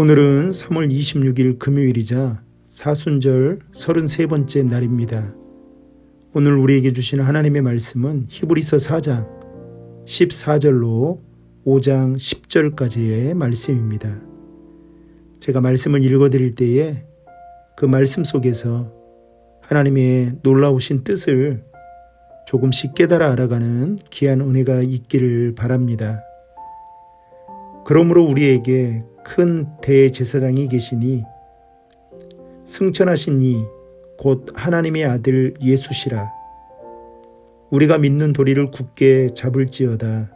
오늘은 3월 26일 금요일이자 사순절 33번째 날입니다. 오늘 우리에게 주시는 하나님의 말씀은 히브리서 4장 14절로 5장 10절까지의 말씀입니다. 제가 말씀을 읽어드릴 때에 그 말씀 속에서 하나님의 놀라우신 뜻을 조금씩 깨달아 알아가는 귀한 은혜가 있기를 바랍니다. 그러므로 우리에게 큰 대제사장이 계시니 승천하신 이 곧 하나님의 아들 예수시라. 우리가 믿는 도리를 굳게 잡을지어다.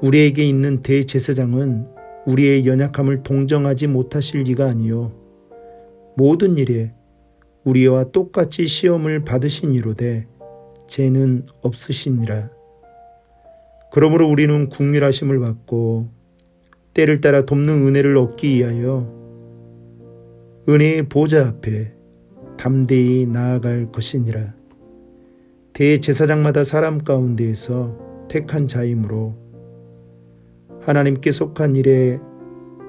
우리에게 있는 대제사장은 우리의 연약함을 동정하지 못하실 리가 아니요. 모든 일에 우리와 똑같이 시험을 받으신 이로되 죄는 없으시니라. 그러므로 우리는 국률하심을 받고 때를 따라 돕는 은혜를 얻기 위하여 은혜의 보좌 앞에 담대히 나아갈 것이니라. 대제사장마다 사람 가운데에서 택한 자이므로 하나님께 속한 일에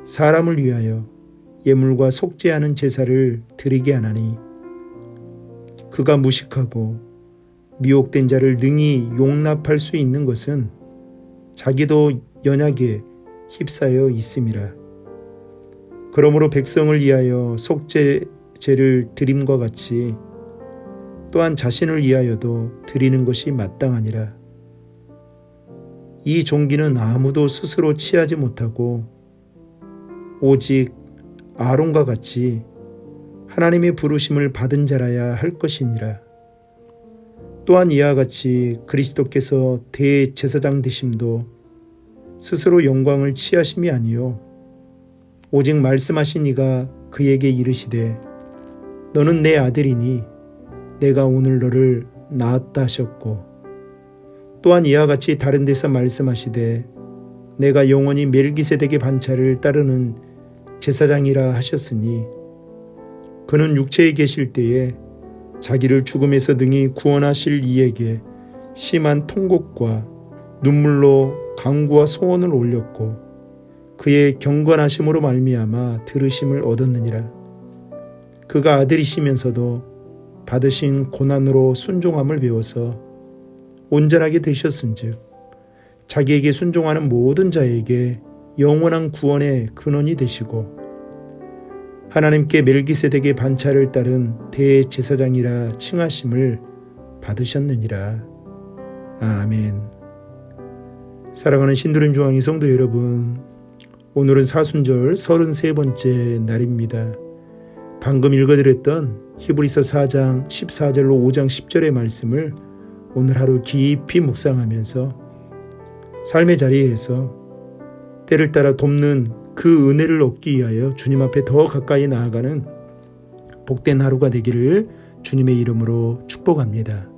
사람을 위하여 예물과 속죄하는 제사를 드리게 하나니 그가 무식하고 미혹된 자를 능히 용납할 수 있는 것은 자기도 연약에 휩싸여 있음이라. 그러므로 백성을 위하여 속죄제를 드림과 같이 또한 자신을 위하여도 드리는 것이 마땅하니라. 이 종기는 아무도 스스로 취하지 못하고 오직 아론과 같이 하나님의 부르심을 받은 자라야 할 것이니라. 또한 이와 같이 그리스도께서 대제사장 되심도 스스로 영광을 취하심이 아니요. 오직 말씀하신 이가 그에게 이르시되 너는 내 아들이니 내가 오늘 너를 낳았다 하셨고 또한 이와 같이 다른 데서 말씀하시되 내가 영원히 멜기세덱의 반차를 따르는 제사장이라 하셨으니 그는 육체에 계실 때에 자기를 죽음에서 능히 구원하실 이에게 심한 통곡과 눈물로 강구와 소원을 올렸고 그의 경건하심으로 말미암아 들으심을 얻었느니라. 그가 아들이시면서도 받으신 고난으로 순종함을 배워서 온전하게 되셨은즉 자기에게 순종하는 모든 자에게 영원한 구원의 근원이 되시고 하나님께 멜기세덱의 반차를 따른 대제사장이라 칭하심을 받으셨느니라. 아멘. 사랑하는 신도른 중앙이 성도 여러분, 오늘은 사순절 33번째 날입니다. 방금 읽어드렸던 히브리서 4장 14절로 5장 10절의 말씀을 오늘 하루 깊이 묵상하면서 삶의 자리에서 때를 따라 돕는 그 은혜를 얻기 위하여 주님 앞에 더 가까이 나아가는 복된 하루가 되기를 주님의 이름으로 축복합니다.